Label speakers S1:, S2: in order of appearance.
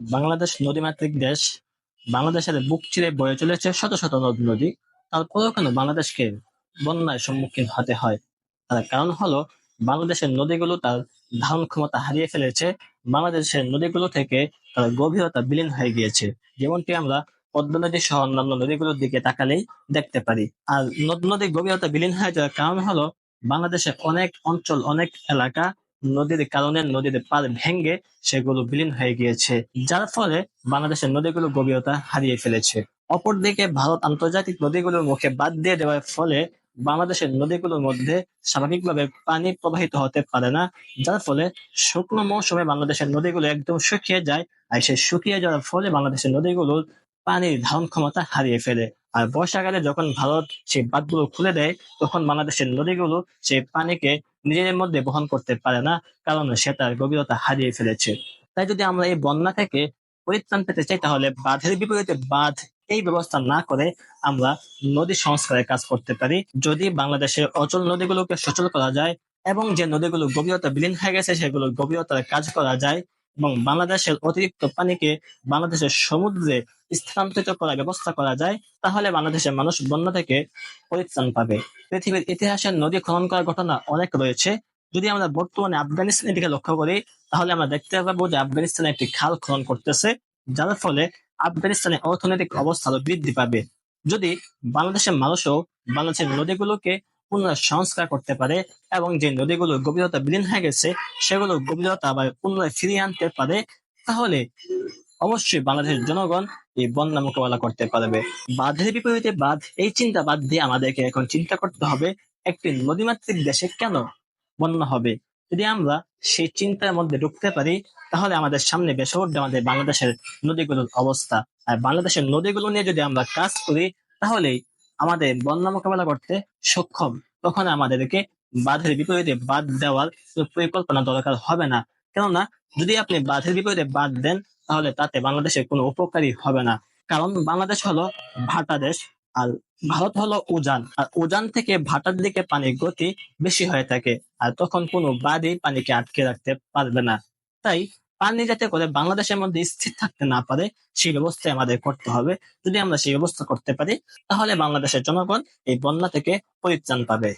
S1: বাংলাদেশ নদীমাতৃক দেশ। বাংলাদেশের বুক চিরে বয়ে চলেছে শত শত নদ নদী। তারপরেও কেন বাংলাদেশকে বন্যার সম্মুখীন হতে হয়? তার কারণ হলো, বাংলাদেশের নদীগুলো তার ধারণ ক্ষমতা হারিয়ে ফেলেছে। বাংলাদেশের নদীগুলো থেকে তার গভীরতা বিলীন হয়ে গিয়েছে। যেমনটি আমরা পদ্মা নদী সহ অন্যান্য নদীগুলোর দিকে তাকালেই দেখতে পারি। আর নদ নদীর গভীরতা বিলীন হয়ে যাওয়ার কারণ হলো, বাংলাদেশের অনেক অঞ্চল, অনেক এলাকা নদীর কারণে নদীর পার ভেঙে সেগুলো বিলীন হয়ে গিয়েছে, যার ফলে বাংলাদেশের নদীগুলো গভীরতা হারিয়ে ফেলেছে। অপরদিকে ভারত আন্তর্জাতিক নদীগুলোর মুখে বাদ দিয়ে দেওয়ার ফলে বাংলাদেশের নদীগুলোর মধ্যে স্বাভাবিকভাবে পানি প্রবাহিত হতে পারে না, যার ফলে শুকনো মৌসুমে বাংলাদেশের নদীগুলো একদম শুকিয়ে যায়, আর সেই শুকিয়ে যাওয়ার ফলে বাংলাদেশের নদীগুলোর পানির ধারণ ক্ষমতা হারিয়ে ফেলে। আর বর্ষাকালে যখন ভারত সেই বাঁধগুলো খুলে দেয়, তখন বাংলাদেশের নদীগুলো সেই পানিকে নিজেদের মধ্যে বহন করতে পারে না, কারণ সে তার গভীরতা হারিয়ে ফেলেছে। তাই যদি আমরা এই বন্যা থেকে পরিত্রাণ পেতে চাই, তাহলে বাঁধের বিপরীতে বাঁধ এই ব্যবস্থা না করে আমরা নদী সংস্কারের কাজ করতে পারি। যদি বাংলাদেশের অচল নদীগুলোকে সচল করা যায় এবং যে নদীগুলো গভীরতা বিলীন হয়ে গেছে, সেগুলো গভীরতার কাজ করা যায় এবং বাংলাদেশের অতিরিক্ত পানিকে বাংলাদেশের সমুদ্রে স্থানান্তরিত করার ব্যবস্থা করা যায়, তাহলে বাংলাদেশের মানুষ বন্যা থেকে পরিত্রাণ পাবে। পৃথিবীর ইতিহাসে নদী খনন করার ঘটনা অনেক রয়েছে। যদি আমরা বর্তমানে আফগানিস্তানের দিকে লক্ষ্য করি, তাহলে আমরা দেখতে পাবো যে আফগানিস্তানে একটি খাল খনন করতেছে, যার ফলে আফগানিস্তানের অর্থনৈতিক অবস্থা বৃদ্ধি পাবে। যদি বাংলাদেশের মানুষও বাংলাদেশের নদীগুলোকে পুনরায় সংস্কার করতে পারে এবং যে নদীগুলোর গভীরতা বিলীন হয়ে গেছে, সেগুলো গভীরতা আবার পুনরায় ফিরিয়ে আনতে পারে, তাহলে অবশ্যই বাংলাদেশের জনগণ এই বন্যা মোকাবেলা করতে পারবে। বাঁধের বিপরীতে বাঁধ, এই চিন্তা বাদ দিয়ে আমাদেরকে এখন চিন্তা করতে হবে, একটি নদীমাতৃক দেশে কেন বন্যা হবে? যদি আমরা সেই চিন্তার মধ্যে ঢুকতে পারি, তাহলে আমাদের সামনে বেসে উঠবে আমাদের বাংলাদেশের নদীগুলোর অবস্থা। আর বাংলাদেশের নদীগুলো নিয়ে যদি আমরা কাজ করি, তাহলেই আমাদের বন্যা মোকাবেলা করতে সক্ষম, তখন আমাদেরকে বাঁধের বিপরীতে বাদ দেওয়ার পরিকল্পনা দরকার হবে না। কেননা, যদি আপনি বাঁধের বিপরীতে বাদ দেন, তাহলে তাতে বাংলাদেশের কোনো উপকারী হবে না। কারণ বাংলাদেশ হলো ভাটা দেশ, আর ভারত হলো উজান, আর উজান থেকে ভাটার দিকে পানির গতি বেশি হয়ে থাকে, আর তখন কোনো বাদই পানিকে আটকে রাখতে পারবে না। তাই পানি যাতে করে বাংলাদেশের মধ্যে স্থির থাকতে না পারে, সেই ব্যবস্থা আমাদের করতে হবে। যদি আমরা সেই ব্যবস্থা করতে পারি, তাহলে বাংলাদেশের জনগণ এই বন্যা থেকে পরিত্রাণ পাবে।